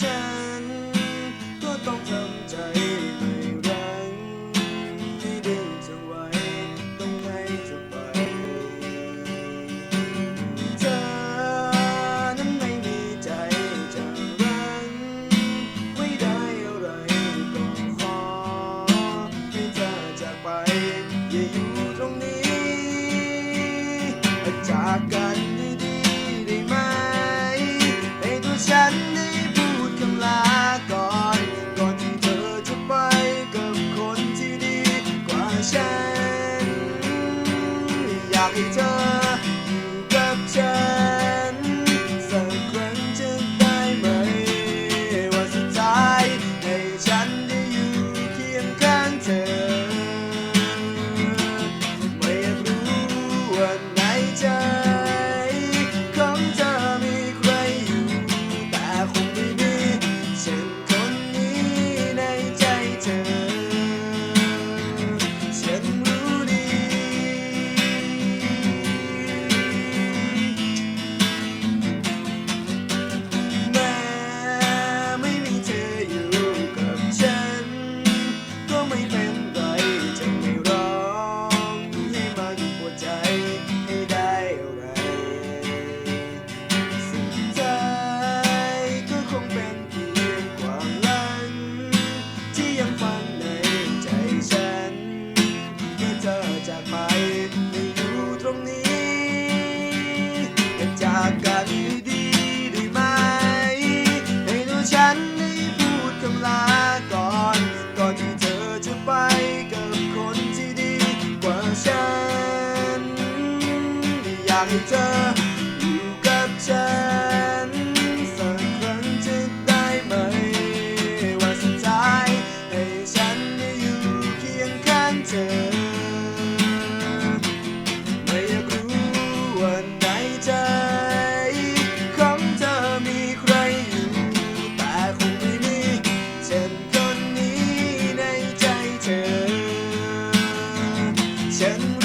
ฉัน ก็ต้องทำใจไม่รังที่ดึงเธอไว้ ต้องให้เธอไปเธอนั้นไม่มีใจจะรังไม่ได้อะไรก็ขอให้เธอจากไป อย่าอยู่ตรงนี้จากกันากากเธออยู่กับฉันสักครั้งจะได้ไหมว่าสุดท้ายให้ฉันได้อยู่เคียงข้างเธอ ไม่อยากรู้วันไหใจของเธอมีใครอยู่ แต่คงไม่มีฉันคนนี้ในใจเธอ ฉัน